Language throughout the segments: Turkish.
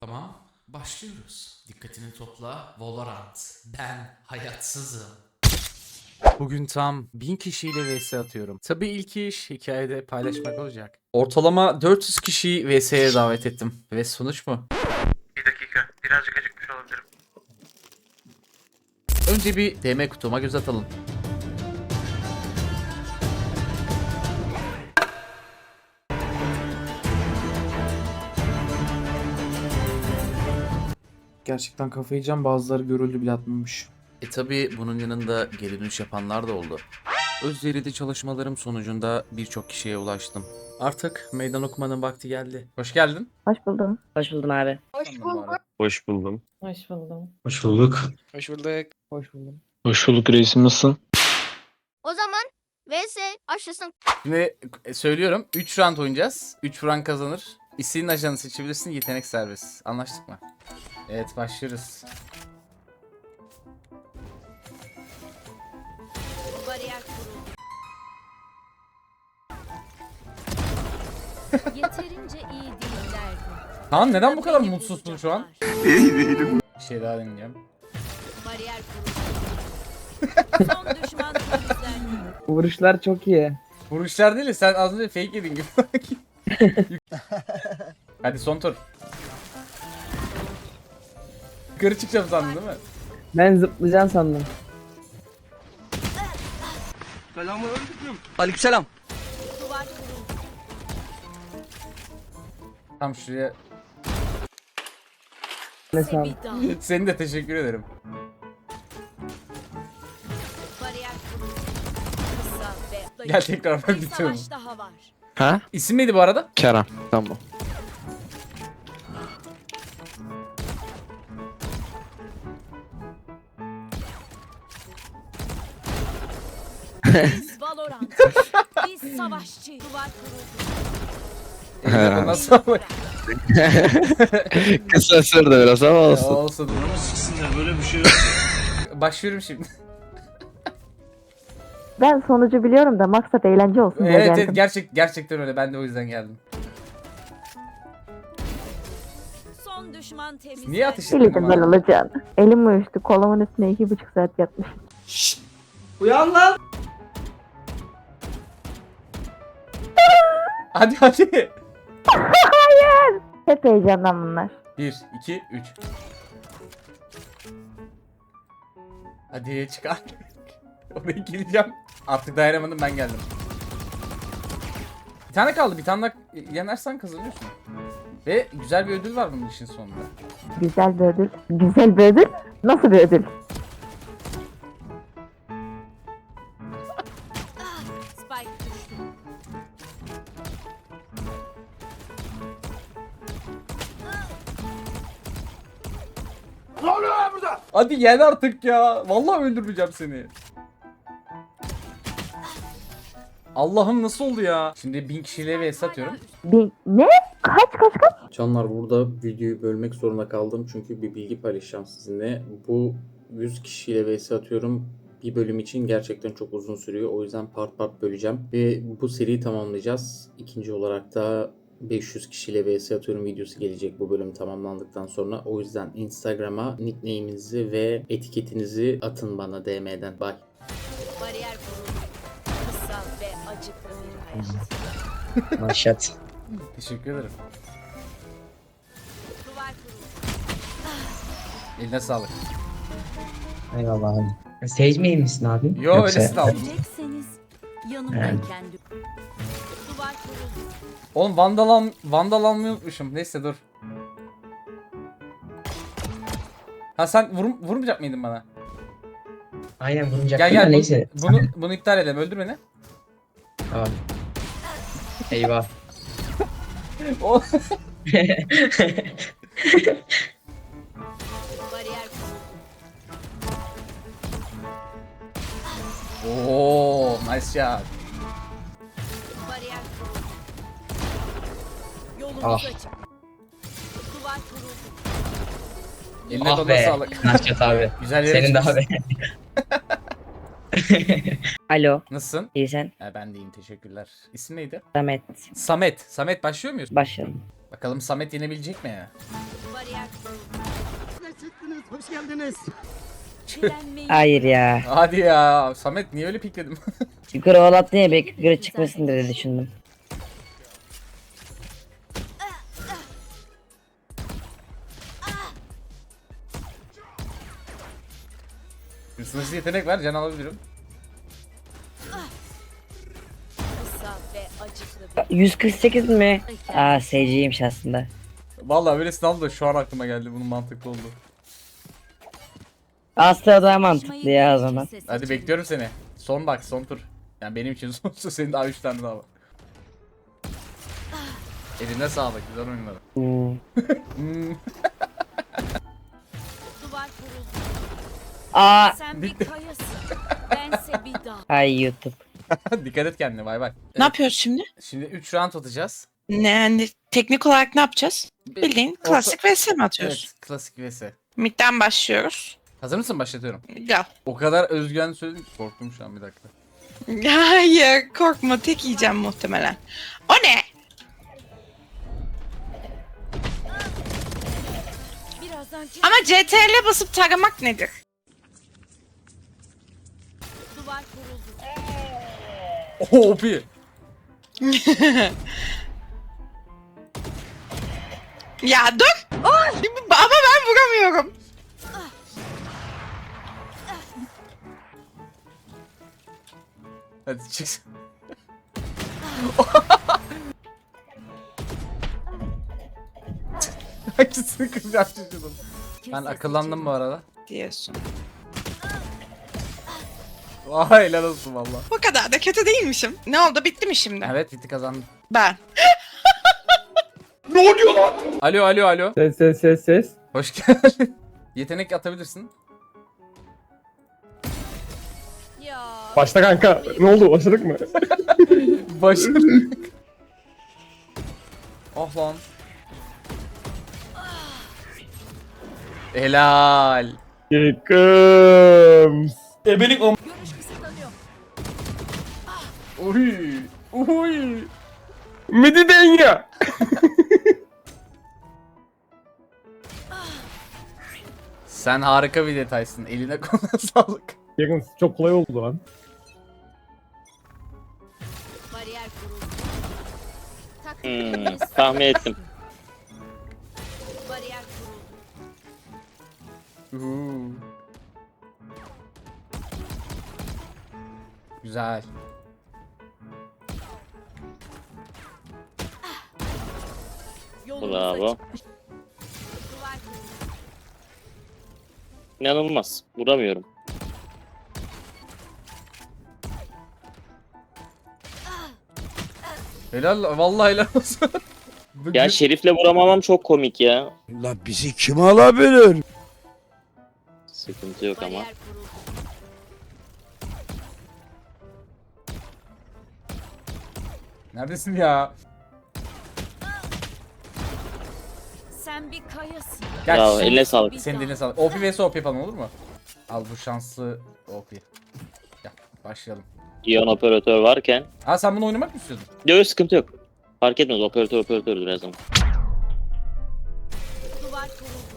Tamam, başlıyoruz. Dikkatini topla, Valorant. Ben hayatsızım. Bugün tam 1000 kişiyle vs atıyorum. Tabii ilk iş hikayede paylaşmak olacak. Ortalama 400 kişiyi vs'ye davet ettim. Ve sonuç mu? Bir dakika. Birazcık acıkmış olabilirim. Önce bir DM kutuma göz atalım. Gerçekten kafayı yiyeceğim bazıları görüldü bile atmamış. E tabi bunun yanında geri dönüş yapanlar da oldu. Özverili çalışmalarım sonucunda birçok kişiye ulaştım. Artık meydan okumanın vakti geldi. Hoş geldin. Hoş buldum. Hoş buldum abi. Hoş bulduk. Hoş buldum. Hoş buldum. Hoş bulduk. Hoş bulduk. Hoş buldum. Hoş bulduk reisim nasılsın? O zaman VS başlasın. Şimdi e, söylüyorum 3 round oynayacağız. 3 round kazanır. İstediğin ajanı seçebilirsin. Yetenek serbest. Anlaştık mı? Evet başlıyoruz. Bariyer kuruldu. Yeterince iyi değillerdi. Kaan neden bu kadar mutsuzsun şu an? bulacaklar. Bir şey daha deneyeceğim. Bariyer kuruldu. Son düşman temizlendi. Vuruşlar çok iyi. Vuruşlar değil de sen az önce fake yedin gibi. Hadi son tur. Yukarı çıkacağım sandın değil mi? Ben zıplayacağım sandım. Duvar kuruldu. Tam şuraya. Ne sağ. Seni de teşekkür ederim. Gel tekrar ben bitiyorum. savaş daha var. Ha? İsim neydi bu arada? Kerem. Tamam. Biz Valorant. Biz savaşçı. Duvar kuruldu. Nasıl ama? Kısa sürdü biraz ama Ya olsun. olsun. böyle bir şey yok. Başlıyorum şimdi. Ben sonucu biliyorum da maksat eğlence olsun diye evet geldim. evet gerçek gerçekten öyle. Ben de o yüzden geldim. Son düşman temizlendi. Niye ateş ettin Bilirdim ben olacağını. Elim uyuştu. Kolumun üstüne iki buçuk saat yatmış. Hadi hadi. Hep heyecandan bunlar. 1, 2, 3. Hadi çıkar. Oraya geleceğim. Artık dayanamadım ben geldim. Bir tane kaldı. Bir tane daha yenersen kazanıyorsun. Ve güzel bir ödül var bunun işin sonunda. Güzel bir ödül. Güzel bir ödül. Nasıl bir ödül? Hadi yen artık ya. Vallahi öldürmeyeceğim seni. Allah'ım nasıl oldu ya? Şimdi bin kişiyle vs atıyorum. Bir... Ne? Kaç kaç kaç? Canlar burada videoyu bölmek zorunda kaldım çünkü bir bilgi paylaşacağım sizinle. Bu 100 kişiyle vs atıyorum. Bir bölüm için gerçekten çok uzun sürüyor. O yüzden part part böleceğim. Ve bu seriyi tamamlayacağız. İkinci olarak da 500 kişiyle vs atıyorum videosu gelecek bu bölüm tamamlandıktan sonra. O yüzden Instagram'a nickname'inizi ve etiketinizi atın bana DM'den. Bye. Bariyer kuruldu. Kısa ve acıklı bir hayat. Maşat. Teşekkür ederim. Duvar kuruldu. Eline sağlık. Eyvallah abi. Sage main misin abi? Yo aldım. Yanımdayken Duvar kuruldu. Oğlum vandal, al vandal almayı unutmuşum. Neyse dur. Ha sen vurum vurmayacak mıydın bana? Aynen vurunacak. Gel gel Neyse. bunu bunu iptal edelim. Öldür beni. Tamam. Eyvah. O Bariyer kuruldu. Oo, nice shot. Ah. açık. Duvar kuruldu. Eline ah be. sağlık. Abi. Güzel yere Senin de çıkmışsın. abi. Alo. Nasılsın? İyi sen? Ha, ben de iyiyim teşekkürler. İsim neydi? Samet. Samet. Samet başlıyor muyuz? Başlayalım. Bakalım Samet yenebilecek mi? Bariyer kuruldu. Direnmeyi Hayır ya. Hadi ya. Samet niye öyle pikledim? Yukarı oğlattın ya belki yukarı çıkmasın diye düşündüm. Sınırsız yetenek var. Can alabilirim. kısa ve acıklı bir 148 mi? Aa seyirciymiş aslında. Vallahi böyle sınav da şu an aklıma geldi. Bunun mantıklı oldu. Aslında daha mantıklı ya o zaman. Hadi bekliyorum seni. Son bak son tur. Yani benim için son Senin daha 3 tane daha var. Eline sağlık. Güzel oynadın. Hmm. Hmm. Duvar kuruldu. Aa Sen bir kayasın. Bense bir dağ. ay YouTube. Dikkat et kendine. Bay bay. Ne yapıyoruz şimdi? Şimdi 3 round atacağız. Ne yani teknik olarak ne yapacağız? Bildiğin Orta- klasik vs mi atıyoruz? Evet, klasik vs. Mid'den başlıyoruz. Hazır mısın? Başlatıyorum. Gel. O kadar özgüven söyledim ki korktum şu an bir dakika. Hayır korkma tek yiyeceğim muhtemelen. O ne? Birazdan Ama CTRL'e basıp taramak nedir? OP. Ya dur. Ama ben vuramıyorum. Hadi çık. Hangisini kıracağım şaşırdım. Ben akıllandım bu arada. Diyorsun. Vay helal olsun valla. Bu kadar da kötü değilmişim. Ne oldu bitti mi şimdi? Evet bitti kazandım. Ben. Alo alo alo. Ses ses ses ses. Hoş geldin. Yetenek atabilirsin. Ya. Başla kanka. Ne oldu? Başladık mı? Başladık. oh lan. Helal. Yakım. Görüş kısıtlanıyor. Uy. Uy. Midi denge. Sen harika bir detaysın. Eline koluna sağlık. Yakın çok kolay oldu lan. Bariyer kuruldu. Hmm, tahmin ettim. Bariyer kuruldu. Uhu. Güzel. Bravo. İnanılmaz. Vuramıyorum. Helal. Vallahi helal olsun. Ya Şerif'le vuramamam çok komik ya. La bizi kim alabilir? Sıkıntı yok ama. Neredesin ya? Sen bir kayasın. Gel Bravo, şimdi- eline sağlık. Senin diline sağlık. OP vs OP yapalım olur mu? Al bu şanslı OP. Gel başlayalım. İyon operatör varken. Aa sen bunu oynamak mı istiyordun? Yok sıkıntı yok. Fark etmez operatör operatördür her zaman. Duvar kuruldu.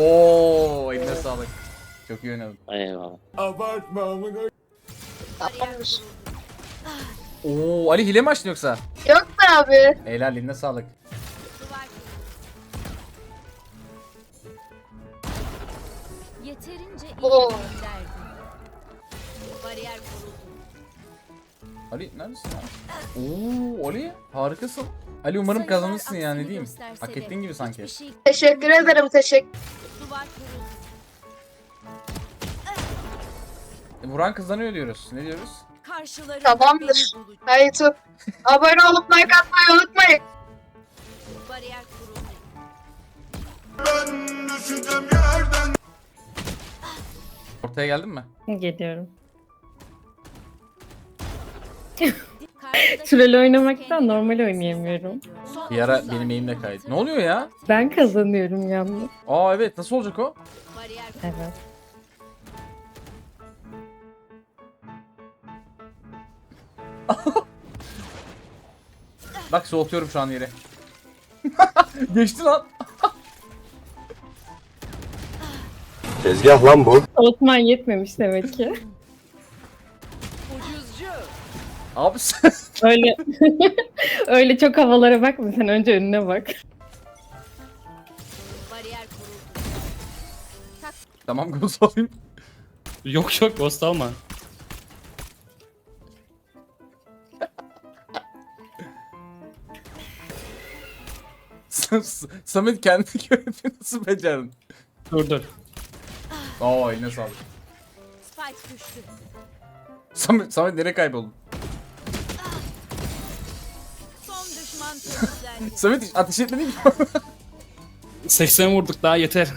Oo eline sağlık. Çok iyi oynadın. Eyvallah. Kuruldu. Oo Ali hile mi açtın yoksa? Yok be abi. Helal eline sağlık. Bariyer kuruldu. Ali neredesin ya? Oo Ali harikasın. Ali umarım kazanırsın ya ne aksini diyeyim. gösterse Hak ettiğin gibi sanki. şey Teşekkür ederim teşekkür. Duvar kuruldu. E, Vuran kazanıyor diyoruz. Ne diyoruz? Tamamdır. beni bulacak. Hayır YouTube. Abone olup like atmayı unutmayın. Bariyer kuruldu. Ortaya geldin mi? Geliyorum. Süreli oynamaktan normal oynayamıyorum. Bir ara 30 benim eğimle kaydı. Ne oluyor ya? Ben kazanıyorum yalnız. Aa evet nasıl olacak o? Evet. Bak soğutuyorum şu an yeri. Geçti lan. Tezgah lan bu. Osman yetmemiş demek ki. Abi sen... Öyle öyle çok havalara bakma sen önce önüne bak. Bariyer kuruldu. tamam ghost alayım. Yok yok ghost alma. Samet kendi görevi nasıl becerdin? Dur dur. Oo eline sağlık. Spike düştü. Samet, Samet nereye kayboldun? Son düşman temizlendi. Samet hiç ateş etmedin mi? 80 vurduk daha yeter.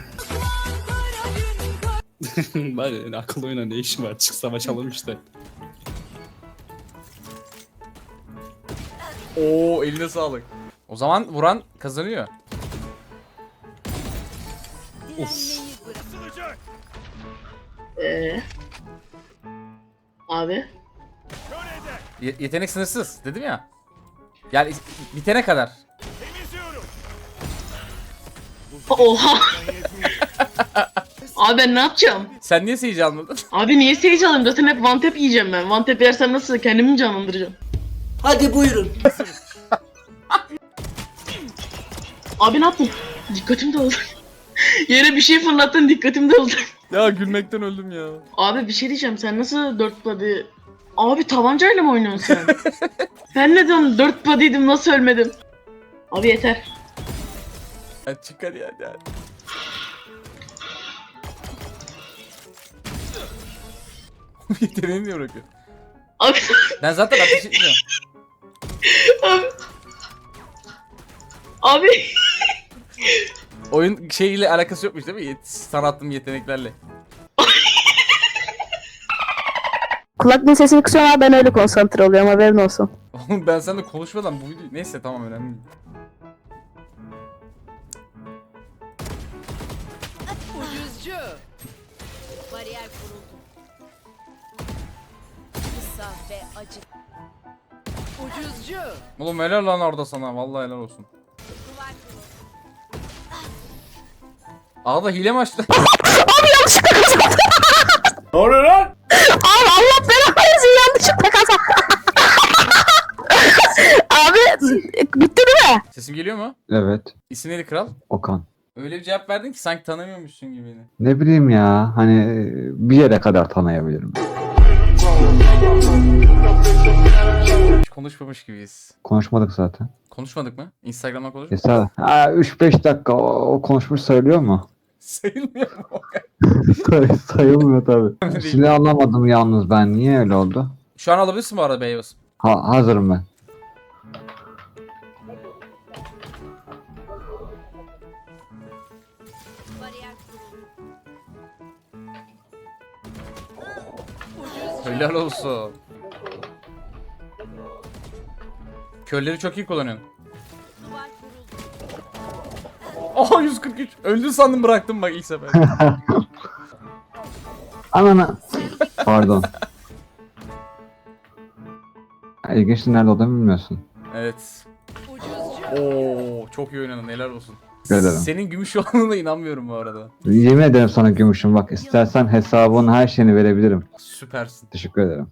Bari akıllı oyuna ne işim var? Çık savaşalım işte. Oo eline sağlık. O zaman vuran kazanıyor. Bırak. Ee, abi. Ye- yetenek sınırsız dedim ya. Yani bitene kadar. Oha. abi ben ne yapacağım? Sen niye seyirci almadın? Abi niye sage alayım? Zaten hep one tap yiyeceğim ben. One tap yersem nasıl kendimi mi canlandıracağım? Hadi buyurun. Abi ne yaptın? Dikkatim dağıldı. Yere bir şey fırlattın dikkatim dağıldı. ya gülmekten öldüm ya. Abi bir şey diyeceğim sen nasıl dört body... Abi tabancayla mı oynuyorsun sen? ben ne diyorum dört body'ydim nasıl ölmedim? Abi yeter. Hadi çık hadi hadi hadi. Yeteneğini niye bırakıyor? Abi, Ben zaten ateş etmiyorum. abi. Abi. Oyun şeyiyle alakası yokmuş değil mi? Yet- yeteneklerle. Kulaklığın sesini kısıyorum ama ben öyle konsantre oluyorum haberin olsun. Oğlum ben seninle konuşmadan bu video... Neyse tamam önemli değil. Ucuzcu. Bariyer kuruldu. Kısa ve acı. Ucuzcu. Oğlum helal lan orada sana. Vallahi helal olsun. Ağda hile mi açtı? Abi Allah belanı versin yanlışlıkla kazan. Abi bitti değil mi? Sesim geliyor mu? Evet. İsim neydi kral? Okan. Öyle bir cevap verdin ki sanki tanımıyormuşsun gibi. Ne bileyim ya hani bir yere kadar tanıyabilirim. Hiç konuşmamış gibiyiz. Konuşmadık zaten. Konuşmadık mı? Instagram'dan konuşmadık. Ha, 3-5 dakika o, o konuşmuş sayılıyor mu? Sayılmıyor mu? Say- sayılmıyor tabii. Şimdi anlamadım yalnız ben niye öyle oldu? Şu an alabilirsin bu arada Beyaz. Ha, hazırım ben. Helal olsun. Kölleri çok iyi kullanıyorsun. Oha 143. Öldün sandım bıraktım bak ilk sefer. Anana. Pardon. Ha, İlginç nerede olduğunu bilmiyorsun. evet. Oo çok iyi oynadın helal olsun. Teşekkür ederim. Senin gümüş olduğuna inanmıyorum bu arada. Yemin ederim sana gümüşüm bak istersen hesabın her şeyini verebilirim. Süpersin. Teşekkür ederim.